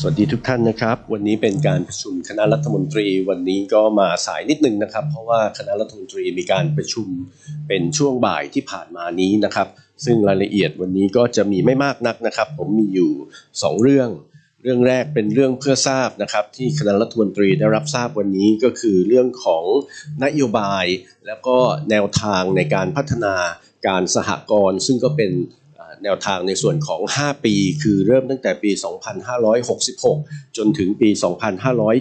สวัสดีทุกท่านนะครับ วันนี้เป็นการประชุมคณะรัฐมนตรีวันนี้ก็มาสายนิดนึงนะครับ เพราะว่าคณะรัฐมนตรีมีการประชุมเป็นช่วงบ่ายที่ผ่านมานี้นะครับ ซึ่งรายละเอียดวันนี้ก็จะมีไม่มากนักนะครับ ผมมีอยู่ 2 เรื่อง เรื่องแรกเป็นเรื่องเพื่อทราบนะครับ ที่คณะรัฐมนตรีได้รับทราบวันนี้ก็คือเรื่องของนโยบาย แล้วก็แนวทางในการพัฒนาการสหกรณ์ซึ่งก็เป็น แนวทางในส่วนของ 5 ปี คือเริ่มตั้งแต่ปี 2566 จนถึงปี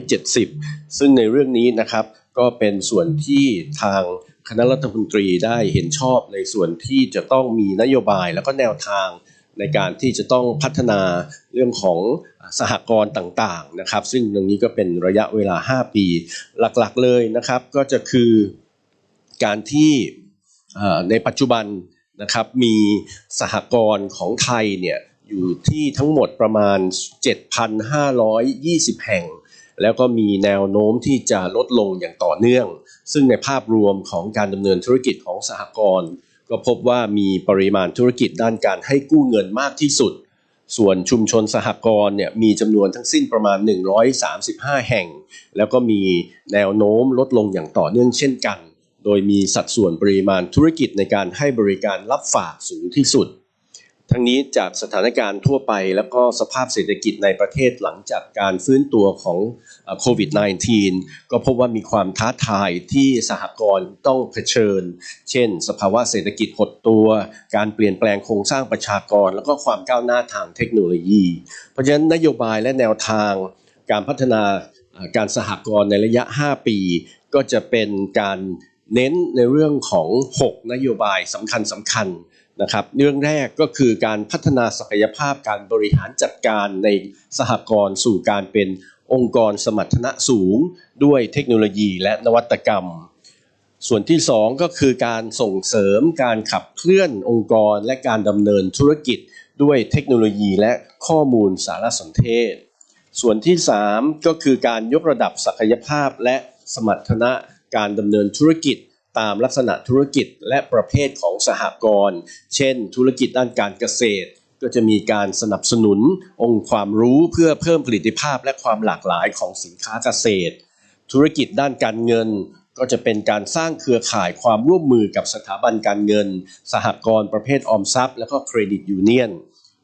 2570 ซึ่งในเรื่องนี้นะครับก็เป็นส่วนที่ทางคณะรัฐมนตรีได้เห็นชอบในส่วนที่จะต้องมีนโยบายแล้วก็แนวทางในการที่จะต้องพัฒนาเรื่องของสหกรณ์ต่างๆนะครับ ซึ่งตรงนี้ก็เป็นระยะเวลา 5 ปี หลักๆเลยนะครับก็จะคือการที่ในปัจจุบัน นะครับมีสหกรณ์ของไทยเนี่ยอยู่ที่ทั้งหมดประมาณ 7,520 แห่ง แล้วก็มีแนวโน้มที่จะลดลงอย่างต่อเนื่อง ซึ่งในภาพรวมของการดำเนินธุรกิจของสหกรณ์ก็พบว่ามีปริมาณธุรกิจด้านการให้กู้เงินมากที่สุด ส่วนชุมชนสหกรณ์เนี่ยมีจำนวนทั้งสิ้นประมาณ 135 แห่ง แล้วก็มีแนวโน้มลดลงอย่างต่อเนื่องเช่นกัน โดยมีสัดส่วนปริมาณธุรกิจในการให้บริการรับฝากสูงที่สุด ทั้งนี้จากสถานการณ์ทั่วไปแล้วก็สภาพเศรษฐกิจในประเทศหลังจากการฟื้นตัวของโควิด -19 ก็พบว่ามีความท้าทายที่สหกรณ์ต้องเผชิญ เช่น สภาวะเศรษฐกิจหดตัว การเปลี่ยนแปลงโครงสร้างประชากร แล้วก็ความก้าวหน้าทางเทคโนโลยี เพราะฉะนั้นนโยบายและแนวทางการพัฒนาการสหกรณ์ในระยะ 5 ปี ก็จะเป็นการ เน้นในเรื่องของ 6 นโยบายสำคัญสำคัญนะครับเรื่องแรกก็คือการพัฒนาศักยภาพการบริหารจัดการในสหกรณ์สู่การเป็นองค์กรสมรรถนะสูง ด้วยเทคโนโลยีและนวัตกรรม ส่วนที่ 2 ก็คือการส่งเสริมการขับเคลื่อนองค์กรและการดำเนินธุรกิจ ด้วยเทคโนโลยีและข้อมูลสารสนเทศ ส่วนที่ 3 ก็คือการยกระดับศักยภาพและสมรรถนะ การดำเนินธุรกิจตามลักษณะธุรกิจและประเภทของสหกรณ์ เช่น ธุรกิจด้านการเกษตร ก็จะมีการสนับสนุนองค์ความรู้เพื่อเพิ่มผลิตภาพและความหลากหลายของสินค้าเกษตร ธุรกิจด้านการเงิน ก็จะเป็นการสร้างเครือข่ายความร่วมมือกับสถาบันการเงิน สหกรณ์ประเภทออมทรัพย์ และก็เครดิตยูเนียน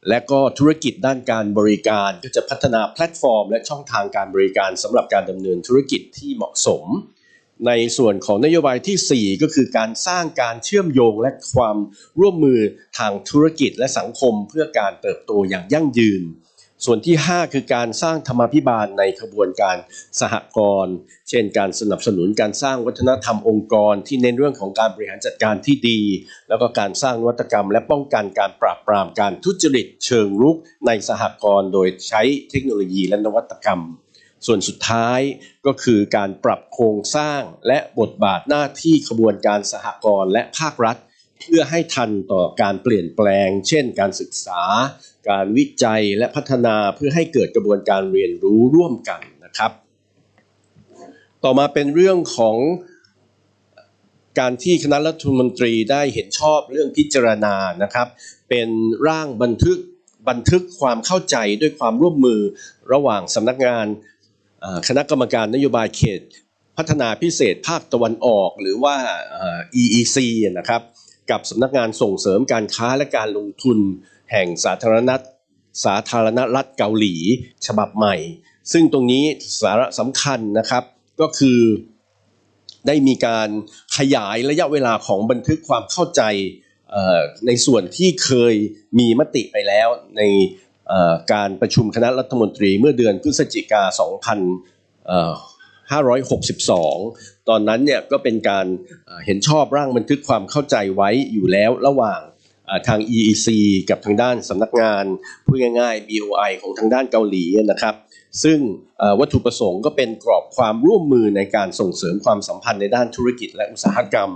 และก็ธุรกิจด้านการบริการก็จะพัฒนาแพลตฟอร์ม และช่องทางการบริการสำหรับการดำเนินธุรกิจที่เหมาะสม ในส่วนของนโยบายทีสี่ 4 ก็คือการสร้างการเชื่อมโยงและความร่วมมือทางธุรกิจและสังคมเพื่อการเติบโตอย่างยั่งยืน ส่วนที่ 5 คือการสร้างธรรมาภิบาลในขบวนการสหกรณ์เช่น การสนับสนุนการสร้างวัฒนธรรมองค์กร ที่เน้นเรื่องของการบริหารจัดการที่ดี แล้วก็การสร้างนวัตกรรม และป้องกันการปราบปรามการทุจริตเชิงรุกในสหกรณ์โดยใช้เทคโนโลยีและนวัตกรรม ส่วนสุดท้ายก็คือการปรับโครงสร้างและบทบาทหน้าที่ขบวนการสหกรณ์และภาครัฐ เพื่อให้ทันต่อการเปลี่ยนแปลง เช่น การศึกษา การวิจัยและพัฒนาเพื่อให้เกิดกระบวนการเรียนรู้ร่วมกันนะครับ ต่อมาเป็นเรื่องของการที่คณะรัฐมนตรีได้เห็นชอบเรื่องพิจารณานะครับ เป็นร่างบันทึกบันทึกความเข้าใจด้วยความร่วมมือระหว่างสำนักงาน คณะกรรมการนโยบายเขตพัฒนาพิเศษภาคตะวันออก หรือว่า EEC นะครับกับสำนักงานส่งเสริมการค้าและการลงทุนแห่งสาธารณรัฐสาธารณรัฐเกาหลีฉบับใหม่ ซึ่งตรงนี้สาระสำคัญนะครับก็คือได้มีการขยายระยะเวลาของบันทึกความเข้าใจในส่วนที่เคยมีมติไปแล้วใน การประชุมคณะรัฐมนตรีเมื่อเดือนพฤศจิกา 2,562 ตอนนั้นเนี่ยก็เป็นการเห็นชอบร่างบันทึกความเข้าใจไว้อยู่แล้วระหว่างทาง EEC กับทางด้านสำนักงานพูดง่ายๆ BOI ของทางด้านเกาหลีนะครับ ซึ่งวัตถุประสงค์ก็เป็นกรอบความร่วมมือในการส่งเสริมความสัมพันธ์ในด้านธุรกิจและอุตสาหกรรม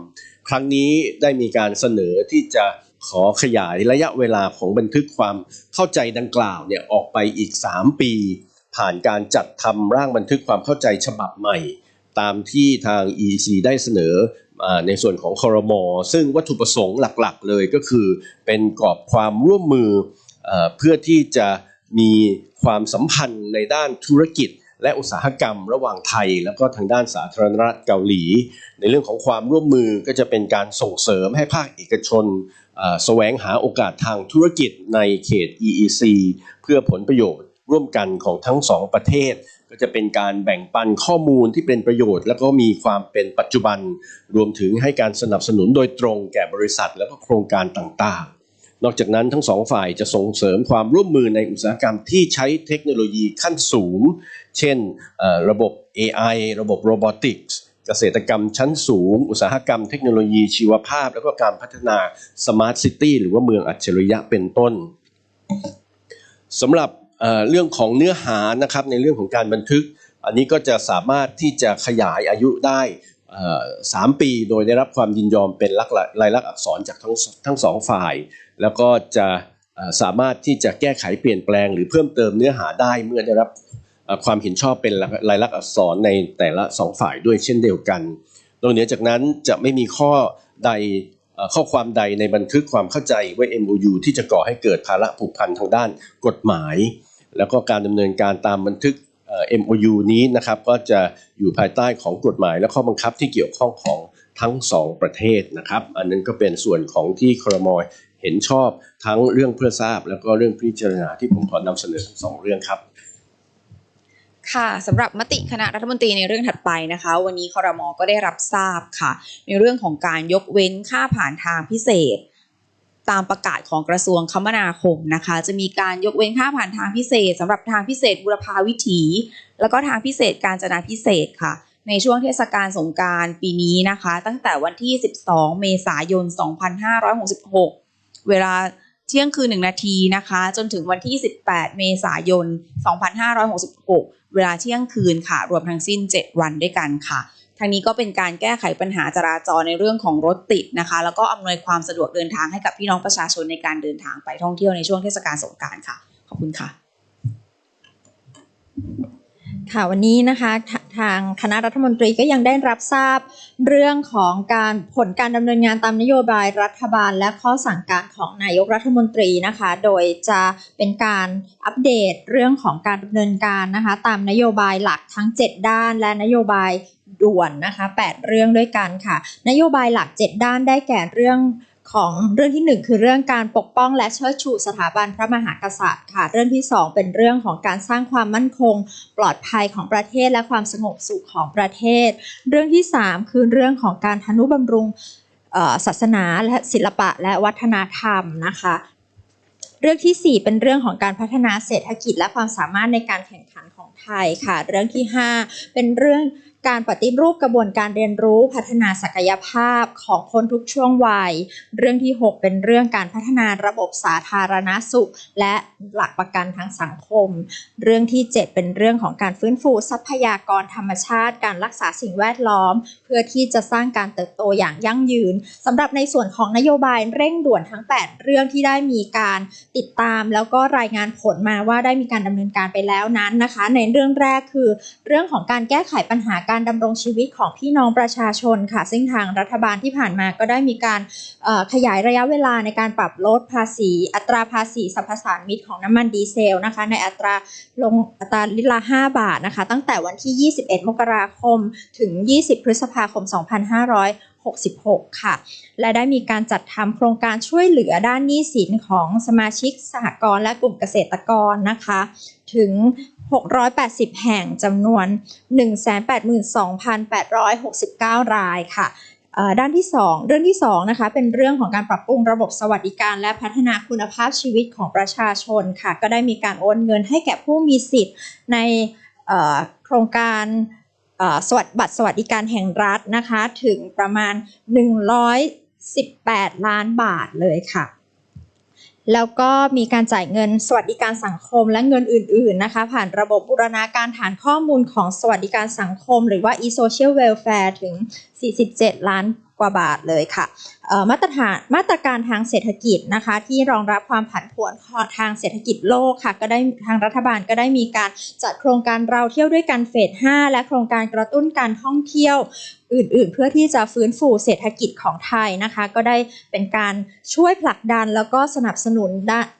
ครั้งนี้ได้มีการเสนอที่จะ ขอขยายระยะเวลาของบันทึกความเข้าใจดังกล่าวเนี่ยออกไปอีก 3 ปี ผ่านการจัดทำร่างบันทึกความเข้าใจฉบับใหม่ ตามที่ทาง EC ได้เสนอในส่วนของคอรมอซึ่งวัตถุประสงค์หลักๆ เลยก็คือ เป็นกรอบความร่วมมืออเพื่อที่จะมีความสัมพันธ์ในด้านธุรกิจ และอุตสาหกรรมระหว่างไทย แล้วก็ทางด้านสาธารณรัฐเกาหลี ในเรื่องของความร่วมมือก็จะเป็นการส่งเสริมให้ภาคเอกชนแสวงหาโอกาสทางธุรกิจในเขต EEC เพื่อผลประโยชน์ร่วมกันของทั้งสองประเทศ ก็จะเป็นการแบ่งปันข้อมูลที่เป็นประโยชน์ แล้วก็มีความเป็นปัจจุบัน รวมถึงให้การสนับสนุนโดยตรงแก่บริษัท แล้วก็โครงการต่างๆ นอกจากนั้นทั้งสองฝ่ายจะส่งเสริมความร่วมมือในอุตสาหกรรมที่ใช้เทคโนโลยีขั้นสูง เช่นระบบ AI ระบบ Robotics เกษตรกรรมชั้นสูง อุตสาหกรรมเทคโนโลยีชีวภาพ แล้วก็การพัฒนา Smart City หรือว่าเมืองอัจฉริยะเป็นต้นสำหรับเรื่องของเนื้อหานะครับในเรื่องของการบันทึก อันนี้ก็จะสามารถที่จะขยายอายุได้ สามปีโดยได้รับความยินยอมเป็นลักลายลักษณ์อักษรจากทั้งทั้งสองฝ่าย แล้วก็จะสามารถที่จะแก้ไขเปลี่ยนแปลง หรือเพิ่มเติมเนื้อหาได้เมื่อได้รับความเห็นชอบเป็นลายลักษณ์อักษรในแต่ละสองฝ่ายด้วยเช่นเดียวกันนอกเหนือจากนั้นจะไม่มีข้อใดข้อความใดในบันทึกความเข้าใจไว้ MOU ที่จะก่อให้เกิดภาระผูกพันทางด้านกฎหมาย แล้วก็การดำเนินการตามบันทึก MOU นี้นะครับก็จะอยู่ภายใต้ของกฎหมายและข้อบังคับที่เกี่ยวข้องของทั้งสองประเทศนะครับ อันนั้นก็เป็นส่วนของที่ครมเห็นชอบทั้งเรื่องเพื่อทราบ แล้วก็เรื่องพิจารณาที่ผมขอนำเสนอสองเรื่องครับ ค่ะสำหรับมติคณะรัฐมนตรีในเรื่องถัดไปนะคะ วันนี้ครมอก็ได้รับทราบค่ะ ในเรื่องของการยกเว้นค่าผ่านทางพิเศษ ตามประกาศของกระทรวงคมนาคมนะคะ จะมีการยกเว้นค่าผ่านทางพิเศษสำหรับทางพิเศษบุรพาวิถี แล้วก็ทางพิเศษการจนาพิเศษค่ะ ในช่วงเทศกาลสงการปีนี้นะคะ ตั้งแต่วันที่ 12 เมษายน 2566 เวลาเที่ยงคืนหนึ่งนาทีนะคะ จนถึงวันที่ 18 เมษายน 2566 เวลาเที่ยงคืนค่ะ รวมทั้งสิ้น 7 วันด้วยกันค่ะ ทางนี้ก็เป็นการแก้ไขปัญหาจราจรในเรื่องของรถติดนะคะ แล้วก็อำนวยความสะดวกเดินทางให้กับพี่น้องประชาชนในการเดินทางไปท่องเที่ยวในช่วงเทศกาลสงกรานต์ค่ะ ขอบคุณค่ะ ค่ะวันนี้นะคะทางคณะรัฐมนตรีก็ยังได้รับทราบเรื่องของการผลการดำเนินงานตามนโยบายรัฐบาล และข้อสั่งการของนายกรัฐมนตรีนะคะ โดยจะเป็นการอัปเดตเรื่องของการดำเนินการนะคะ ตามนโยบายหลักทั้ง 7 ด้าน และนโยบาย ด่วนนะคะ 8 เรื่องด้วยกันค่ะ นโยบายหลัก 7 ด้านได้แก่เรื่องของเรื่องที่ 1 คือเรื่องการปกป้องและเชิดชูสถาบันพระมหากษัตริย์ค่ะ เรื่องที่ 2 เป็นเรื่องของการสร้างความมั่นคง ปลอดภัยของประเทศและความสงบสุขของประเทศ เรื่องที่ 3 คือเรื่องของการทนุบำรุงศาสนาและศิลปะและวัฒนธรรมนะคะ เรื่องที่ 4 เป็นเรื่องของการพัฒนาเศรษฐกิจและความสามารถในการแข่งขันของไทยค่ะ เรื่องที่ 5 เป็นเรื่อง การปฏิรูปกระบวนการเรียนรู้พัฒนาศักยภาพของคนทุกช่วงวัย เรื่องที่ 6 เป็นเรื่องการพัฒนาระบบสาธารณสุข และหลักประกันทางสังคม เรื่องที่ 7 เป็นเรื่องของการฟื้นฟูทรัพยากรธรรมชาติ การรักษาสิ่งแวดล้อม เพื่อที่จะสร้างการเติบโตอย่างยั่งยืนสำหรับในส่วนของนโยบายเร่งด่วนทั้ง 8 เรื่องที่ได้มีการติดตาม แล้วก็รายงานผลมาว่าได้มีการดำเนินการไปแล้วนั้นนะคะ ในเรื่องแรกคือ เรื่องของการแก้ไขปัญหาการดำรงชีวิตของพี่น้องประชาชนค่ะ ซึ่งทางรัฐบาลที่ผ่านมาก็ได้มีการขยายระยะเวลาในการปรับลดภาษี อัตราภาษีสรรพสานมิตของน้ำมันดีเซลนะคะ ในอัตราลงอัตราลิตรละ 5 บาทนะคะ ตั้งแต่วันที่ 21 มกราคม ถึง 20 พฤษภาคม 2566 ค่ะ และได้มีการจัดทำโครงการช่วยเหลือด้านหนี้สินของสมาชิกสหกรณ์และกลุ่มเกษตรกรนะคะ ถึง 680 แห่งจำนวน 182,869 รายค่ะเอ่อด้านที่ 2 เรื่องที่ 2 นะคะ เป็นเรื่องของการปรับปรุงระบบสวัสดิการและพัฒนาคุณภาพชีวิตของประชาชนค่ะ ก็ได้มีการโอนเงินให้แก่ผู้มีสิทธิ์ในโครงการสวัสดิบัตรสวัสดิการแห่งรัฐนะคะ ถึงประมาณ 118 ล้านบาทเลยค่ะ แล้วก็มีการจ่ายเงินสวัสดิการสังคมและเงินอื่น ๆนะคะ ผ่านระบบบูรณาการฐานข้อมูลของสวัสดิการสังคม หรือว่า e-social welfare ถึง 47 ล้านกว่าบาทเลยค่ะมาตรฐานมาตรการทางเศรษฐกิจนะคะ ที่รองรับความผันผวนทางเศรษฐกิจโลกค่ะ ก็ได้ทางรัฐบาลก็ได้มีการจัดโครงการเราเที่ยวด้วยกันเฟส 5 และโครงการกระตุ้นการท่องเที่ยวอื่นๆ เพื่อที่จะฟื้นฟูเศรษฐกิจของไทยนะคะ ก็ได้เป็นการช่วยผลักดันแล้วก็สนับสนุน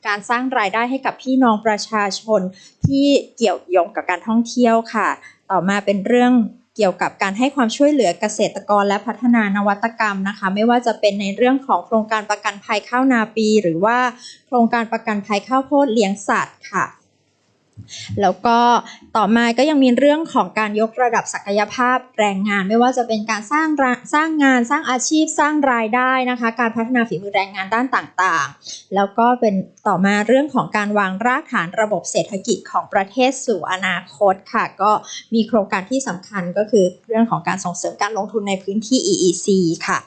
การสร้างรายได้ให้กับพี่น้องประชาชนที่เกี่ยวโยงกับการท่องเที่ยวค่ะ ต่อมาเป็นเรื่อง เกี่ยวกับการให้ความช่วยเหลือเกษตรกรและพัฒนานวัตกรรมนะคะ ไม่ว่าจะเป็นในเรื่องของโครงการประกันภัยข้าวนาปี หรือว่าโครงการประกันภัยข้าวโพดเลี้ยงสัตว์ค่ะ แล้วก็ต่อมาก็ยังมีเรื่องของการยกระดับศักยภาพแรงงาน ไม่ว่าจะเป็นการสร้างสร้างงานสร้างอาชีพสร้างรายได้นะคะ การพัฒนาฝีมือแรงงานด้านต่างๆ แล้วก็เป็นต่อมาเรื่องของการวางรากฐานระบบเศรษฐกิจของประเทศสู่อนาคตค่ะ ก็มีโครงการที่สำคัญก็คือเรื่องของการส่งเสริมการลงทุนในพื้นที่ EEC ค่ะ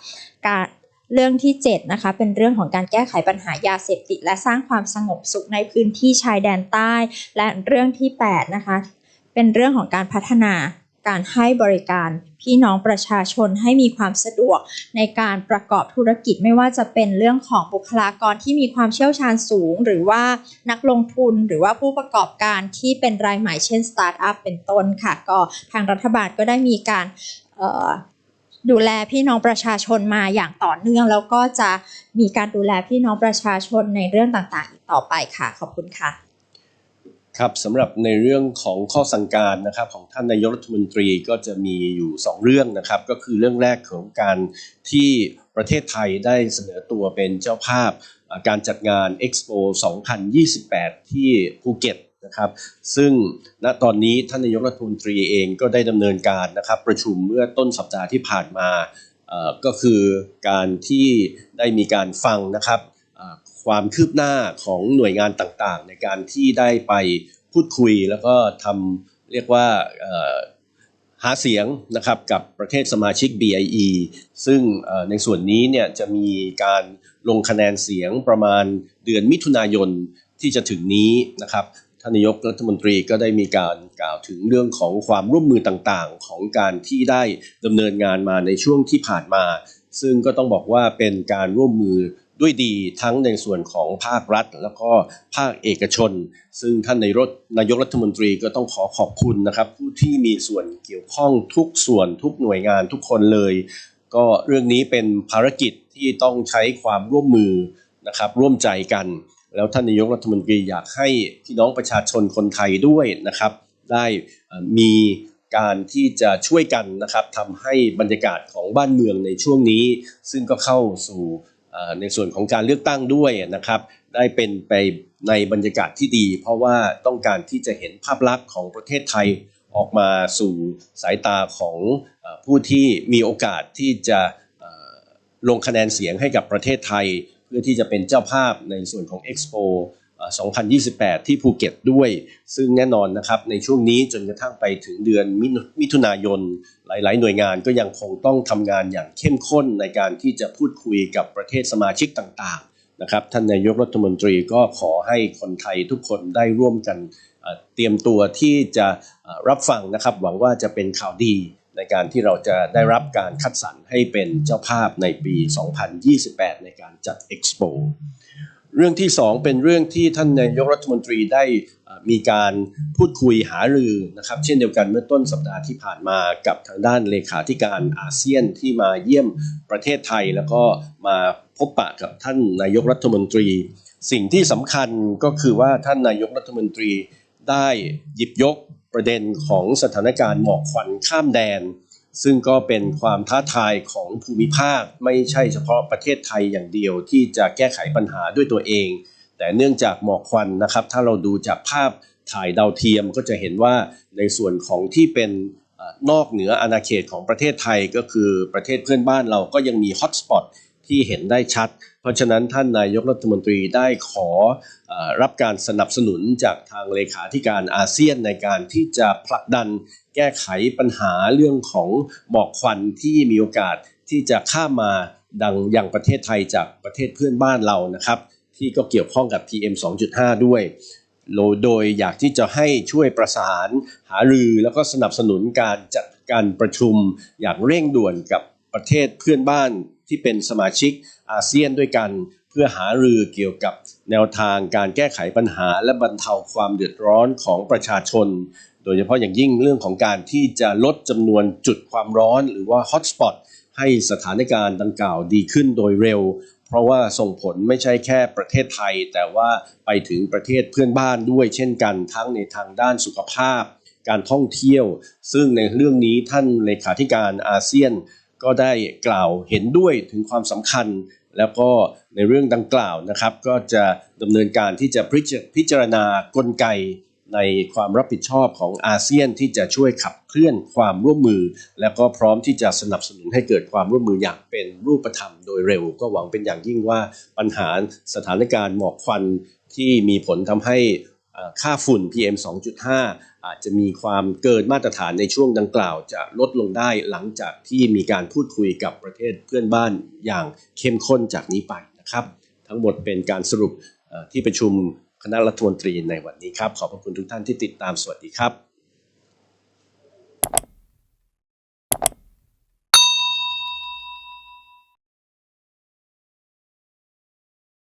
การ เรื่องที่7นะคะเป็นเรื่องของการแก้ไขปัญหายาเสพติด และสร้างความสงบสุขในพื้นที่ชายแดนใต้ และเรื่องที่8นะคะเป็นเรื่องของการพัฒนาการให้บริการพี่น้องประชาชนให้มีความสะดวกในการประกอบธุรกิจไม่ว่าจะเป็นเรื่องของบุคลากรที่มีความเชี่ยวชาญสูง หรือว่านักลงทุนหรือว่าผู้ประกอบการที่เป็นรายใหม่เช่นสตาร์ทอัพเป็นต้นค่ะ ก็ทางรัฐบาลก็ได้มีการ ดูแลพี่น้องประชาชนมาอย่างต่อเนื่อง แล้วก็จะมีการดูแลพี่น้องประชาชนในเรื่องต่างๆ อีกต่อไปค่ะ ขอบคุณค่ะ ครับสำหรับในเรื่องของข้อสั่งการนะครับของท่านนายกรัฐมนตรีก็จะมีอยู่ 2 เรื่องนะครับ ก็คือเรื่องแรกของการที่ประเทศไทยได้เสนอตัวเป็นเจ้าภาพการจัดงาน Expo 2028 ที่ภูเก็ต นะครับ ซึ่งณตอนนี้ท่านนายกรัฐมนตรีเองก็ได้ดำเนินการนะครับประชุมเมื่อต้นสัปดาห์ที่ผ่านมาก็คือการที่ได้มีการฟังนะครับความคืบหน้าของหน่วยงานต่างๆ ในการที่ได้ไปพูดคุยแล้วก็ทำเรียกว่าหาเสียงนะครับกับประเทศสมาชิก BIE ซึ่งในส่วนนี้เนี่ยจะมีการลงคะแนนเสียงประมาณเดือนมิถุนายนที่จะถึงนี้นะครับานนายกรัฐมนตรีก็ได้มีการกล่าวถึงเรื่องของความร่วมมือต่างๆ ของการที่ได้ดำเนินงานมาในช่วงที่ผ่านมา ซึ่งก็ต้องบอกว่าเป็นการร่วมมือด้วยดีทั้งในส่วนของภาครัฐ แล้วก็ภาคเอกชน ซึ่งท่านในายกนายกรัฐมนตรีก็ต้องขอขอบคุณนะครับ ผู้ที่มีส่วนเกี่ยวข้องทุกส่วนทุกหน่วยงานทุกคนเลย ก็เรื่องนี้เป็นภารกิจที่ต้องใช้ความร่วมมือนะครับร่วมใจกัน แล้วท่านนายกรัฐมนตรีอยากให้พี่น้องประชาชนคนไทยด้วยนะครับ ได้มีการที่จะช่วยกันนะครับทำให้บรรยากาศของบ้านเมืองในช่วงนี้ ซึ่งก็เข้าสู่ในส่วนของการเลือกตั้งด้วยนะครับ ได้เป็นไปในบรรยากาศที่ดี เพราะว่าต้องการที่จะเห็นภาพลักษณ์ของประเทศไทยออกมาสู่สายตาของผู้ที่มีโอกาสที่จะลงคะแนนเสียงให้กับประเทศไทย เพื่อที่จะเป็นเจ้าภาพในส่วนของ Expo 2028 ที่ภูเก็ตด้วย ซึ่งแน่นอนนะครับในช่วงนี้จนกระทั่งไปถึงเดือนมิถุนายน หลาย ๆ หน่วยงานก็ยังคงต้องทำงานอย่างเข้มข้นในการที่จะพูดคุยกับประเทศสมาชิกต่าง ๆ นะครับ ท่านนายกรัฐมนตรีก็ขอให้คนไทยทุกคนได้ร่วมกันเตรียมตัวที่จะรับฟังนะครับ หวังว่าจะเป็นข่าวดี ในการที่เราจะได้รับการคัดสรรให้เป็นเจ้าภาพในปี 2028 ในการจัด Expo เรื่องที่สองเป็นเรื่องที่ท่านนายกรัฐมนตรีได้มีการพูดคุยหารือนะครับเช่นเดียวกันเมื่อต้นสัปดาห์ที่ผ่านมากับทางด้านเลขาธิการอาเซียนที่มาเยี่ยมประเทศไทย แล้วก็มาพบปะกับท่านนายกรัฐมนตรี สิ่งที่สำคัญก็คือว่าท่านนายกรัฐมนตรีได้หยิบยก ประเด็นของสถานการณ์หมอกควันข้ามแดน ซึ่งก็เป็นความท้าทายของภูมิภาคไม่ใช่เฉพาะประเทศไทยอย่างเดียวที่จะแก้ไขปัญหาด้วยตัวเอง แต่เนื่องจากหมอกควันนะครับ ถ้าเราดูจากภาพถ่ายดาวเทียมก็จะเห็นว่าในส่วนของที่เป็นอนอกเหนืออาณาเขตของประเทศไทยก็คือประเทศเพื่อนบ้านเราก็ยังมีฮอตสปอตที่เห็นได้ชัด เพราะฉะนั้นท่านนายกรัฐมนตรีได้ขออรับการสนับสนุนจากทางเลขาธิการอาเซียนในการที่จะผลักดันแก้ไขปัญหาเรื่องของหมอกควันที่มีโอกาสที่จะข้ามมาดังอย่างประเทศไทยจากประเทศเพื่อนบ้านเรานะครับ ที่ก็เกี่ยวข้องกับ PM 2.5 ด้วยโดยอยากที่จะให้ช่วยประสานหารือแล้วก็สนับสนุนการจัดการประชุมอย่างเร่งด่วนกับ ประเทศเพื่อนบ้านที่เป็นสมาชิกอาเซียนด้วยกัน เพื่อหารือเกี่ยวกับแนวทางการแก้ไขปัญหา และบรรเทาความเดือดร้อนของประชาชน โดยเฉพาะอย่างยิ่งเรื่องของการที่จะลดจำนวนจุดความร้อนหรือว่าฮอตสปอตให้สถานการณ์ดังกล่าวดีขึ้นโดยเร็ว เพราะว่าส่งผลไม่ใช่แค่ประเทศไทย แต่ว่าไปถึงประเทศเพื่อนบ้านด้วยเช่นกันทั้งในทางด้านสุขภาพ การท่องเที่ยว ซึ่งในเรื่องนี้ท่านเลขาธิการอาเซียน ก็ได้กล่าวเห็นด้วยถึงความสำคัญ แล้วก็ในเรื่องดังกล่าวนะครับ ก็จะดำเนินการที่จะพิจพจารณากลไกในความรับผิดชอบของอาเซียนที่จะช่วยขับเคลื่อนความร่วมมือ และก็พร้อมที่จะสนับสนุนให้เกิดความร่วมมืออย่างเป็นรูปธรรมโดยเร็ว ก็หวังเป็นอย่างยิ่งว่าปัญหาสถานการณ์หมอกควันที่มีผลทำให้ค่าฝุ่น PM 2.5 อาจจะมีความเกินมาตรฐานในช่วงดังกล่าว จะลดลงได้หลังจากที่มีการพูดคุยกับประเทศเพื่อนบ้านอย่างเข้มข้นจากนี้ไปนะครับ ทั้งหมดเป็นการสรุปที่ประชุมคณะรัฐมนตรีในวันนี้ครับ ขอบพระคุณทุกท่านที่ติดตามสวัสดีครับ